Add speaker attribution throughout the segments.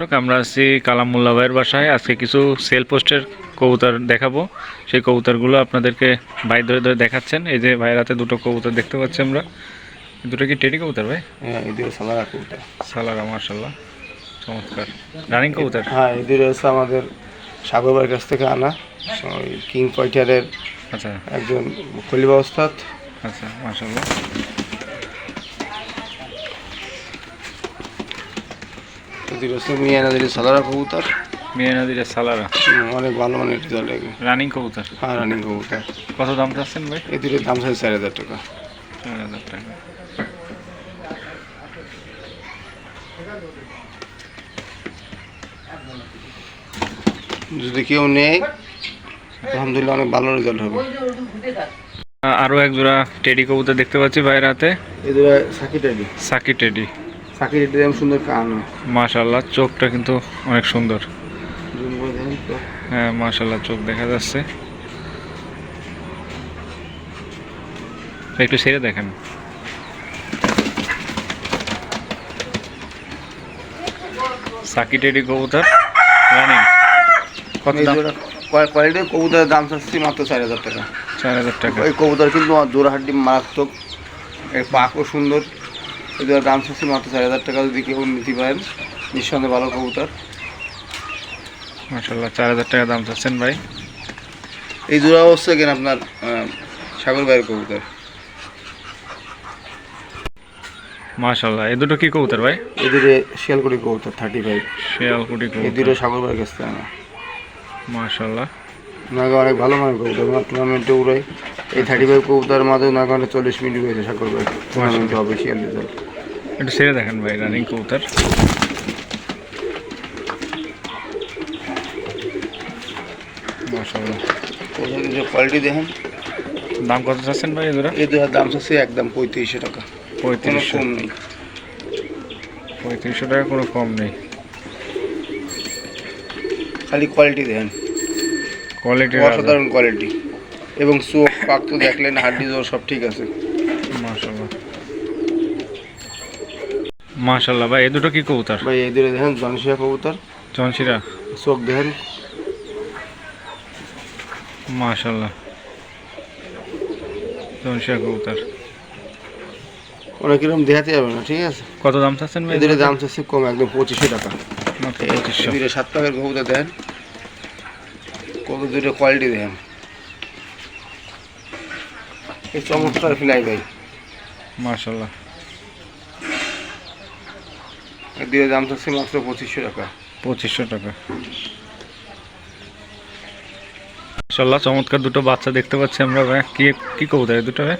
Speaker 1: দর্শক আমরা আছি কালাম মোল্লা ভাইয়ের বাসায়। আজকে কিছু সেল পোস্টের কবুতর দেখাবো। সেই কবুতরগুলো আপনাদেরকে ভাই ধরে ধরে দেখাচ্ছেন। এই যে ভাইয়ের হাতে দুটো কবুতর দেখতে পাচ্ছি আমরা। দুটো কি টেডি কবুতর ভাই?
Speaker 2: হ্যাঁ সালারা কবুতর।
Speaker 1: সালারা মার্শাল্লাহ চমৎকার। রানিং কবুতর?
Speaker 2: হ্যাঁ এদের হচ্ছে আমাদের সাগর ভাইয়ের কাছ থেকে আনা। কিং ফাইটারের
Speaker 1: আচ্ছা।
Speaker 2: একজন খলিবা ওস্তাদ।
Speaker 1: আচ্ছা মার্শাল্লাহ
Speaker 2: এদের হচ্ছে মিয়া নদীর সালারা কবুতর।
Speaker 1: মিয়া নদীর সালারা।
Speaker 2: অনেক ভালো মানের রেজাল্ট
Speaker 1: রানিং কবুতর?
Speaker 2: হ্যাঁ রানিং কবুতর।
Speaker 1: কত দাম চাচ্ছেন ভাই?
Speaker 2: এদের দাম চাই চার হাজার টাকা।
Speaker 1: চার হাজার টাকা।
Speaker 2: যদি কেউ নেয় আলহামদুলিল্লাহ অনেক ভালো রেজাল্ট হবে।
Speaker 1: আরও এক জোড়া টেডি কবুতর দেখতে পাচ্ছি ভাইয়ের হাতে।
Speaker 2: এদের সাকি টেডি।
Speaker 1: সাকি টেডি।
Speaker 2: সাকি টেডি যেমন সুন্দর কান।
Speaker 1: মাশাল্লাহ চোখটা কিন্তু অনেক সুন্দর। হ্যাঁ মাশাল্লাহ চোখ দেখা যাচ্ছে। একটু সেরে দেখেন। সাকি টেডি কবুতর রানিং কত দাম?
Speaker 2: কোয়ালিটির কবুতরের দাম চাচ্ছি মাত্র চার হাজার টাকা।
Speaker 1: চার হাজার টাকা।
Speaker 2: এই কবুতর কিন্তু হাড্ডি মারাত্মক। এর পাকও সুন্দর। এদের দাম চাচ্ছি মাত্র চার হাজার টাকা যদি কেউ নিতে পারেন নিঃসন্দেহে ভালো কবুতর।
Speaker 1: মাশাল্লাহ চার হাজার টাকা দাম চাচ্ছেন ভাই।
Speaker 2: এই জোড়া অবস্থা কেন আপনার সাগর ভাইয়ের কবুতর।
Speaker 1: মাশাল্লাহ এই দুটো কি কবুতর ভাই?
Speaker 2: এদিকে শিয়ালকুটি কবুতর থার্টি ফাইভ
Speaker 1: শিয়ালকুটি
Speaker 2: এই
Speaker 1: কবুতর।
Speaker 2: দুটো সাগর ভাইয়ের কাছ থেকে
Speaker 1: মাশাল্লাহ
Speaker 2: নাগা অনেক ভালো মানের কবুতর টুর্নামেন্টে উড়াই। এই থার্টি ফাইভ কবুতরের মাধ্যমে নাগা অনেক চল্লিশ মিনিট হয়েছে সাগর ভাই। টুর্নামেন্টে হবে শিয়াল রেজাল্ট
Speaker 1: একটু সেরে দেখেন ভাই রানিং কবুতর।
Speaker 2: যে কোয়ালিটি দেখেন।
Speaker 1: দাম কত চাচ্ছেন ভাই এই দুটো
Speaker 2: এই দুটার দাম চাচ্ছি একদম পঁয়ত্রিশশো টাকা।
Speaker 1: পঁয়ত্রিশশো।
Speaker 2: কম নেই।
Speaker 1: পঁয়ত্রিশশো টাকা কোনো কম নেই।
Speaker 2: খালি কোয়ালিটি দেখেন।
Speaker 1: কোয়ালিটি
Speaker 2: অসাধারণ কোয়ালিটি এবং চোখ পাক তো দেখলেন হাড্ডি জোর সব ঠিক আছে
Speaker 1: মাশাল্লাহ মাশাল্লাহ ভাই এই দুটো কি কবুতর?
Speaker 2: ভাই এই দুটো দেখেন জনসিয়া কবুতর।
Speaker 1: জনশিরা?
Speaker 2: চোখ দেখেন।
Speaker 1: মাশাল্লাহ জনসিরা কবুতর।
Speaker 2: অনেক এরকম দেখাতে যাবে না ঠিক আছে?
Speaker 1: কত দাম চাচ্ছেন ভাই?
Speaker 2: এদের দাম চাচ্ছে কম একদম পঁচিশশো টাকা।
Speaker 1: পঁচিশশো।
Speaker 2: দুটো সাত পাকের কবুতর দেখেন। কত দুটো কোয়ালিটি দেখেন। এই চমৎকার ফিলাই ভাই।
Speaker 1: মাশাল্লাহ
Speaker 2: দুটো দাম চাচ্ছে মাত্র পঁচিশশো টাকা।
Speaker 1: পঁচিশশো টাকা। মাশাল্লাহ চমৎকার দুটো বাচ্চা দেখতে পাচ্ছি আমরা ভাই। কি কি কবুতর দুটো ভাই?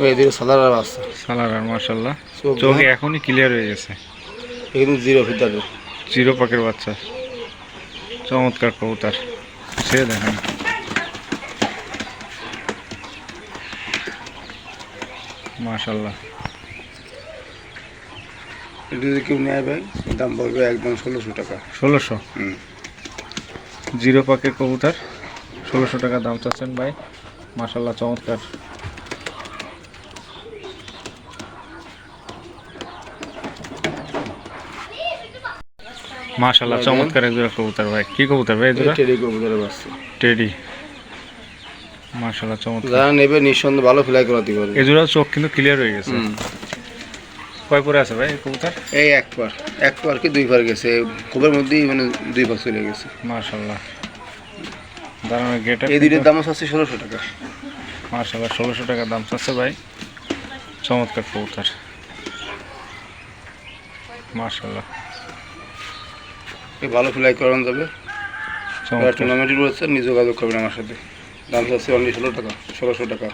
Speaker 2: ওই এদিকে সাদার রাস্তা
Speaker 1: সালার আর মাশাল্লাহ
Speaker 2: চোখে
Speaker 1: এখনই ক্লিয়ার হয়ে গেছে।
Speaker 2: এখানে জিরো ফিটারের
Speaker 1: জিরো পাকের বাচ্চা। চমৎকার কবুতর। সে দেখেন। মাশাল্লাহ
Speaker 2: এটা যদি কেউ নেয় ভাই দাম পড়বে একদম ষোলোশো টাকা।
Speaker 1: ষোলোশো?
Speaker 2: হুম।
Speaker 1: জিরো পাকের কবুতর ষোলোশো টাকা দাম চাচ্ছেন ভাই। মাশাল্লাহ চমৎকার। মাশাল্লাহ চমৎকার এক জোড়া কবুতর ভাই। কি কবুতর ভাই জোড়া?
Speaker 2: টেরি কবুতরের বাচ্চা
Speaker 1: টেডি। মাশাল্লাহ চমৎকার।
Speaker 2: যারা নেবে নিঃসন্দেহে ভালো ফ্লাই করাতে পারবে।
Speaker 1: এই জোড়া চোখ কিন্তু ক্লিয়ার হয়ে গেছে।
Speaker 2: হুম।
Speaker 1: কয় পরে আছে ভাই কবুতর?
Speaker 2: এই এক পার। এক পার কি দুই পার গেছে? খুবের মধ্যেই মানে দুই পার চলে গেছে।
Speaker 1: মাশাল্লাহ দাঁড়ানো গেট
Speaker 2: এই দুইটার দাম আছে ষোলোশো টাকা।
Speaker 1: মাশাল্লাহ ষোলোশো টাকা দাম চাচ্ছে ভাই। চমৎকার কবুতর। মাশাল্লাহ
Speaker 2: এই ভালো ফ্লাই করানো যাবে।
Speaker 1: চমৎকার।
Speaker 2: টুর্নামেন্ট রয়েছে নিজ যোগাযোগ করবেন আমার সাথে। দাম চাচ্ছে অনলি ষোলো টাকা ষোলোশো টাকা।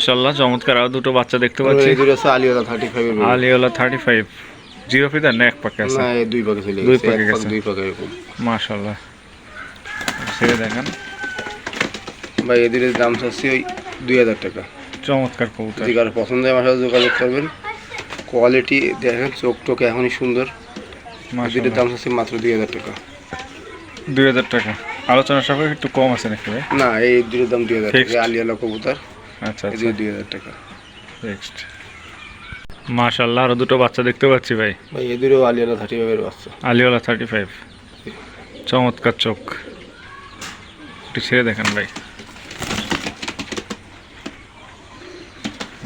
Speaker 1: মাশাল্লাহ চমৎকার। আরও দুটো বাচ্চা দেখতে পাচ্ছি।
Speaker 2: এই দুটো আছে আলিওলা থার্টি ফাইভের
Speaker 1: আলিওলা থার্টি ফাইভ জিরো ফিদার না এক পাকে আছে?
Speaker 2: না এই দুই পাকে চলে
Speaker 1: দুই পাকে গেছে।
Speaker 2: দুই পাকে এরকম।
Speaker 1: মাশাল্লাহ সেরে দেখেন।
Speaker 2: ভাই এই দুটোর দাম চাচ্ছি ওই দুই হাজার টাকা।
Speaker 1: চমৎকার কবুতর।
Speaker 2: যদি কারও পছন্দ হয় আমার সাথে যোগাযোগ করবেন। কোয়ালিটি দেখেন চোখ টোক এখনই সুন্দর। দুটোর
Speaker 1: মাশাআল্লাহ।
Speaker 2: দাম হচ্ছে মাত্র দুই হাজার টাকা।
Speaker 1: দুই হাজার টাকা। আলোচনা সাপেক্ষে একটু কম আছে নাকি
Speaker 2: না এই দুটোর দাম দুই হাজার
Speaker 1: Fixed?
Speaker 2: টাকা আলিয়ালা কবুতর।
Speaker 1: আচ্ছা
Speaker 2: এই
Speaker 1: আচ্ছা
Speaker 2: দুই হাজার টাকা।
Speaker 1: নেক্সট মাশাআল্লাহ আরও দুটো বাচ্চা দেখতে পাচ্ছি ভাই।
Speaker 2: ভাই এই দুটো আলিয়ালা থার্টি ফাইভের বাচ্চা।
Speaker 1: আলিওয়ালা থার্টি ফাইভ চমৎকার চোখ। একটু ছেড়ে দেখেন ভাই।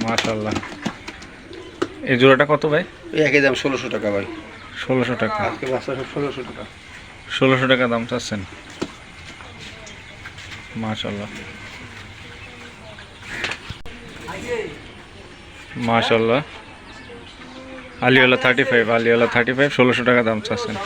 Speaker 1: মাশাল্লাহ এই জোড়াটা কত ভাই?
Speaker 2: একই দাম ষোলোশো টাকা ভাই।
Speaker 1: ষোলোশো টাকা।
Speaker 2: আজকে বাচ্চা ষোলোশো টাকা।
Speaker 1: ষোলোশো টাকা দাম চাচ্ছেন। মাশাল্লাহ মাশাল্লাহ আলিওয়ালা থার্টি ফাইভ আলিওলা থার্টি ফাইভ ষোলোশো টাকা দাম চাচ্ছেন।